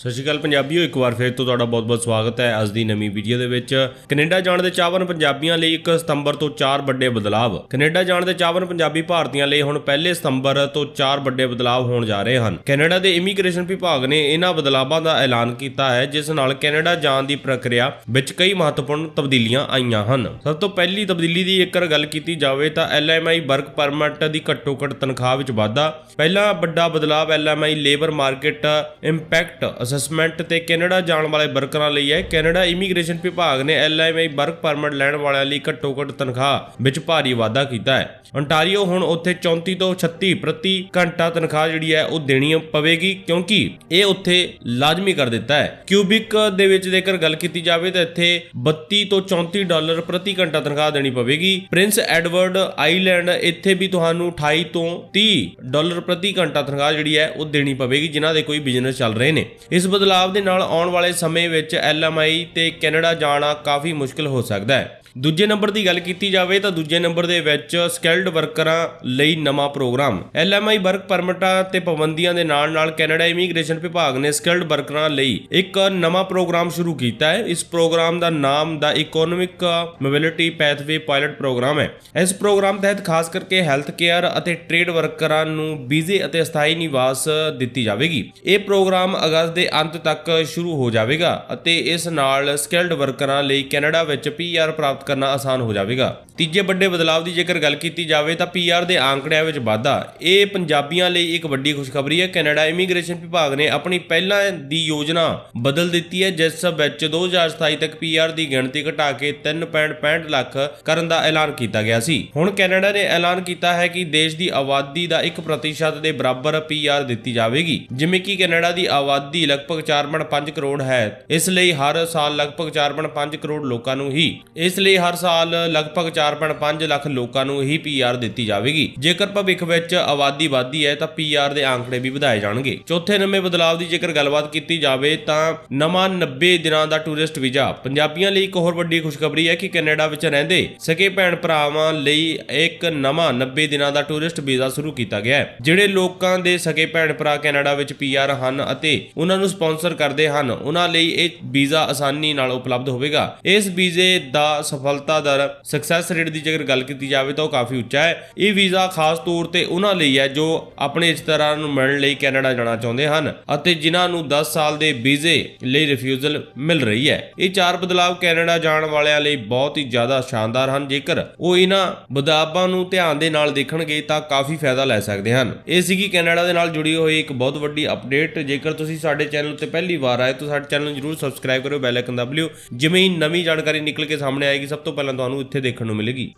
ਸਤਿ ਸ਼੍ਰੀ ਅਕਾਲ ਪੰਜਾਬੀਓ, ਇੱਕ ਵਾਰ ਫਿਰ ਤੋਂ ਤੁਹਾਡਾ ਬਹੁਤ-ਬਹੁਤ ਸਵਾਗਤ ਹੈ ਅੱਜ ਦੀ ਨਵੀਂ ਵੀਡੀਓ ਦੇ ਵਿੱਚ। ਕੈਨੇਡਾ ਜਾਣ ਦੇ ਚਾਹਵਾਨ ਪੰਜਾਬੀਆਂ ਲਈ 1 ਸਤੰਬਰ ਤੋਂ 4 ਵੱਡੇ ਬਦਲਾਵ। ਕੈਨੇਡਾ ਜਾਣ ਦੇ ਚਾਹਵਾਨ ਪੰਜਾਬੀ ਭਾਰਤੀਆਂ ਲਈ ਹੁਣ ਪਹਿਲੇ ਸਤੰਬਰ ਤੋਂ 4 ਵੱਡੇ ਬਦਲਾਵ ਹੋਣ ਜਾ ਰਹੇ ਹਨ। ਕੈਨੇਡਾ ਦੇ ਇਮੀਗ੍ਰੇਸ਼ਨ ਵਿਭਾਗ ਨੇ ਇਹਨਾਂ ਬਦਲਾਵਾਂ ਦਾ ਐਲਾਨ ਕੀਤਾ ਹੈ, ਜਿਸ ਨਾਲ ਕੈਨੇਡਾ ਜਾਣ ਦੀ ਪ੍ਰਕਿਰਿਆ ਵਿੱਚ ਕਈ ਮਹੱਤਵਪੂਰਨ ਤਬਦੀਲੀਆਂ ਆਈਆਂ ਹਨ। ਸਭ ਤੋਂ ਪਹਿਲੀ ਤਬਦੀਲੀ ਦੀ ਜੇਕਰ ਗੱਲ ਕੀਤੀ ਜਾਵੇ ਤਾਂ ਐਲਐਮਆਈ ਵਰਕ ਪਰਮਿਟ ਦੀ ਘੱਟੋ-ਘੱਟ ਤਨਖਾਹ ਵਿੱਚ ਵਾਧਾ। ਪਹਿਲਾ ਵੱਡਾ ਬਦਲਾਵ LMI labour market impact assessment ਤੇ ਕੈਨੇਡਾ ਜਾਣ ਵਾਲੇ ਵਰਕਰਾਂ ਲਈ ਹੈ। ਕੈਨੇਡਾ ਇਮੀਗ੍ਰੇਸ਼ਨ ਵਿਭਾਗ ਨੇ ਐਲਐਮਆਈ ਵਰਕ ਪਰਮਿਟ ਲੈਣ ਵਾਲਿਆਂ ਲਈ ਘੱਟੋ-ਘੱਟ ਤਨਖਾਹ ਵਿੱਚ ਭਾਰੀ ਵਾਧਾ ਕੀਤਾ ਹੈ। ontario ਹੁਣ ਉੱਥੇ 34 ਤੋਂ 36 ਪ੍ਰਤੀ ਘੰਟਾ ਤਨਖਾਹ ਜਿਹੜੀ ਹੈ, ਉਹ ਦੇਣੀ ਪਵੇਗੀ ਕਿਉਂਕਿ ਇਹ ਉੱਥੇ ਲਾਜ਼ਮੀ ਕਰ ਦਿੱਤਾ ਹੈ। ਕਿਊਬਿਕ ਦੇ ਵਿੱਚ ਜੇਕਰ ਗੱਲ ਕੀਤੀ ਜਾਵੇ ਤਾਂ ਇੱਥੇ 32 ਤੋਂ 34 ਡਾਲਰ ਪ੍ਰਤੀ ਘੰਟਾ ਤਨਖਾਹ ਦੇਣੀ ਪਵੇਗੀ। ਪ੍ਰਿੰਸ ਐਡਵਰਡ ਆਈਲੈਂਡ ਇੱਥੇ ਵੀ ਤੁਹਾਨੂੰ 28 ਤੋਂ 30 ਡਾਲਰ ਪ੍ਰਤੀ ਘੰਟਾ ਤਨਖਾਹ ਜਿਹੜੀ ਹੈ, ਉਹ ਦੇਣੀ ਪਵੇਗੀ, ਜਿਨ੍ਹਾਂ ਦੇ ਕੋਈ ਬਿਜ਼ਨਸ ਚੱਲ ਰਹੇ ਨੇ। ਇਸ ਬਦਲਾਵ ਦੇ ਨਾਲ ਆਉਣ ਵਾਲੇ ਸਮੇਂ ਵਿੱਚ ਐਲਐਮਆਈ ਤੇ ਕੈਨੇਡਾ ਜਾਣਾ ਕਾਫੀ ਮੁਸ਼ਕਲ ਹੋ ਸਕਦਾ ਹੈ। ਦੂਜੇ ਨੰਬਰ ਦੀ ਗੱਲ ਕੀਤੀ ਜਾਵੇ ਤਾਂ ਦੂਜੇ ਨੰਬਰ ਦੇ ਵਿੱਚ ਸਕਿਲਡ ਵਰਕਰਾਂ ਲਈ ਨਵਾਂ ਪ੍ਰੋਗਰਾਮ। ਐਲਐਮਆਈ ਵਰਕ ਪਰਮਿਟਾਂ ਤੇ ਪਾਬੰਦੀਆਂ ਦੇ ਨਾਲ-ਨਾਲ ਕੈਨੇਡਾ ਇਮੀਗ੍ਰੇਸ਼ਨ ਵਿਭਾਗ ਨੇ ਸਕਿਲਡ ਵਰਕਰਾਂ ਲਈ ਇੱਕ ਨਵਾਂ ਪ੍ਰੋਗਰਾਮ ਸ਼ੁਰੂ ਕੀਤਾ ਹੈ। ਇਸ ਪ੍ਰੋਗਰਾਮ ਦਾ ਨਾਮ ਦਾ economic mobility pathway pilot programme ਹੈ। ਇਸ ਪ੍ਰੋਗਰਾਮ ਤਹਿਤ ਖਾਸ ਕਰਕੇ ਹੈਲਥ ਕੇਅਰ ਅਤੇ ਟ੍ਰੇਡ ਵਰਕਰਾਂ ਨੂੰ ਵੀਜ਼ੇ ਅਤੇ ਸਥਾਈ ਨਿਵਾਸ ਦਿੱਤੀ ਜਾਵੇਗੀ। ਇਹ ਪ੍ਰੋਗਰਾਮ ਅਗਸਤ ਦੇ ਅੰਤ ਤੱਕ ਸ਼ੁਰੂ ਹੋ ਜਾਵੇਗਾ ਅਤੇ ਇਸ ਨਾਲ ਸਕਿਲਡ ਵਰਕਰਾਂ ਲਈ ਕੈਨੇਡਾ ਵਿੱਚ ਪੀਆਰ ਪ੍ਰਾਪਤ ਕਰਨਾ ਆਸਾਨ ਹੋ ਜਾਵੇਗਾ। ਤੀਜੇ ਵੱਡੇ ਬਦਲਾਅ ਦੀ ਜੇਕਰ ਗੱਲ ਕੀਤੀ ਜਾਵੇ ਤਾਂ ਪੀਆਰ ਦੇ ਆંકੜਿਆਂ ਵਿੱਚ ਵਾਧਾ। ਇਹ ਪੰਜਾਬੀਆਂ ਲਈ ਇੱਕ ਵੱਡੀ ਖੁਸ਼ਖਬਰੀ ਹੈ। ਕੈਨੇਡਾ ਇਮੀਗ੍ਰੇਸ਼ਨ ਵਿਭਾਗ ਨੇ ਆਪਣੀ ਪਹਿਲਾਂ ਦੀ ਯੋਜਨਾ ਬਦਲ ਦਿੱਤੀ ਹੈ, ਜਿਸ ਵਿੱਚ 2027 ਤੱਕ ਪੀਆਰ ਦੀ ਗਿਣਤੀ ਘਟਾ ਕੇ 3.65 ਲੱਖ ਕਰਨ ਦਾ ਐਲਾਨ ਕੀਤਾ ਗਿਆ ਸੀ। ਹੁਣ ਕੈਨੇਡਾ ਨੇ ਐਲਾਨ ਕੀਤਾ ਹੈ ਕਿ ਦੇਸ਼ ਦੀ ਆਬਾਦੀ ਦਾ 1% ਦੇ ਬਰਾਬਰ ਪੀਆਰ ਦਿੱਤੀ ਜਾਵੇਗੀ। ਜਿਵੇਂ ਕਿ ਕੈਨੇਡਾ ਦੀ ਆਬਾਦੀ ਲਗਭਗ 4.5 ਕਰੋੜ ਹੈ। ਇਸ ਲਈ ਹਰ ਸਾਲ ਲਗਭਗ 4.5 ਕਰੋੜ ਲੋਕਾਂ ਨੂੰ ਹੀ ਇਸ ਲਈ ਹਰ ਸਾਲ ਲਗਭਗ 4.5 ਲੱਖ ਲੋਕਾਂ ਨੂੰ ਹੀ ਪੀਆਰ ਦਿੱਤੀ ਜਾਵੇਗੀ। ਜੇਕਰ ਭਵਿੱਖ ਵਿੱਚ ਆਬਾਦੀ ਵਧਦੀ ਹੈ ਤਾਂ ਪੀਆਰ ਦੇ ਆંકੜੇ ਵੀ ਵਧਾਏ ਜਾਣਗੇ। ਚੌਥੇ ਨਵੇਂ ਬਦਲਾਅ ਦੀ ਜੇਕਰ ਗੱਲਬਾਤ ਕੀਤੀ ਜਾਵੇ ਤਾਂ ਨਵਾਂ 90 ਦਿਨਾਂ ਦਾ ਟੂਰਿਸਟ ਵੀਜ਼ਾ। ਪੰਜਾਬੀਆਂ ਲਈ ਇੱਕ ਹੋਰ ਵੱਡੀ ਖੁਸ਼ਖਬਰੀ ਹੈ ਕਿ ਕੈਨੇਡਾ ਵਿੱਚ ਰਹਿੰਦੇ ਸਕੇ ਭੈਣ ਭਰਾਵਾਂ ਲਈ ਇੱਕ ਨਵਾਂ 90 ਦਿਨਾਂ ਦਾ ਟੂਰਿਸਟ ਵੀਜ਼ਾ ਸ਼ੁਰੂ ਕੀਤਾ ਗਿਆ ਹੈ। ਜਿਹੜੇ ਲੋਕਾਂ ਦੇ ਸਕੇ ਭੈਣ ਭਰਾ ਕੈਨੇਡਾ ਵਿੱਚ ਪੀਆਰ ਹਨ ਅਤੇ ਉਹਨਾਂ ਨੂੰ ਸਪਾਂਸਰ ਕਰਦੇ ਹਨ। ਉਹਨਾਂ ਲਈ ਇਹ ਵੀਜ਼ਾ ਆਸਾਨੀ ਨਾਲ ਉਪਲਬਧ ਹੋਵੇਗਾ। ਇਸ ਵੀਜ਼ੇ ਦਾ ਸਫਲਤਾ ਦਰ ਸਕਸੈਸ ਰੇਟ ਦੀ ਜੇਕਰ ਗੱਲ ਕੀਤੀ ਜਾਵੇ ਤਾਂ ਉਹ ਕਾਫੀ ਉੱਚਾ ਹੈ। ਇਹ ਵੀਜ਼ਾ ਖਾਸ ਤੌਰ ਤੇ ਉਹਨਾਂ ਲਈ ਹੈ ਜੋ ਆਪਣੇ ਰਿਸ਼ਤੇਦਾਰਾਂ ਨੂੰ ਮਿਲਣ ਲਈ ਕੈਨੇਡਾ ਜਾਣਾ ਚਾਹੁੰਦੇ ਹਨ ਅਤੇ ਜਿਨ੍ਹਾਂ ਨੂੰ 10 ਸਾਲ ਦੇ ਵੀਜ਼ੇ ਲਈ ਰਿਫਿਊਜ਼ਲ ਮਿਲ ਰਹੀ ਹੈ। ਇਹ ਚਾਰ ਬਦਲਾਅ ਕੈਨੇਡਾ ਜਾਣ ਵਾਲਿਆਂ ਲਈ ਬਹੁਤ ਹੀ ਜ਼ਿਆਦਾ ਸ਼ਾਨਦਾਰ ਹਨ। ਜੇਕਰ ਉਹ ਇਹਨਾਂ ਬਦਲਾਵਾਂ ਨੂੰ ਧਿਆਨ ਦੇ ਨਾਲ ਦੇਖਣਗੇ ਤਾਂ ਕਾਫੀ ਫਾਇਦਾ ਲੈ ਸਕਦੇ ਹਨ। ਇਹ ਸੀਗੀ ਕੈਨੇਡਾ ਦੇ ਨਾਲ ਜੁੜੀ ਹੋਈ ਇੱਕ ਬਹੁਤ ਵੱਡੀ ਅਪਡੇਟ ਜੇਕਰ ਤੁਸੀਂ ਸਾਡੇ ਚੈਨਲ ਉੱਤੇ ਪਹਿਲੀ ਵਾਰ ਆਏ ਤਾਂ ਸਾਡੇ ਚੈਨਲ ਨੂੰ ਜਰੂਰ ਸਬਸਕ੍ਰਾਈਬ ਕਰਿਓ ਬੈਲ ਆਈਕਨ ਦਬ ਲਿਓ। ਜਿਵੇਂ ਹੀ ਨਵੀਂ ਜਾਣਕਾਰੀ ਨਿਕਲ ਕੇ ਸਾਹਮਣੇ ਆਏਗੀ, ਸਭ ਤੋਂ ਪਹਿਲਾਂ ਤੁਹਾਨੂੰ ਇੱਥੇ ਦੇਖਣ ਨੂੰ ਮਿਲੇਗੀ।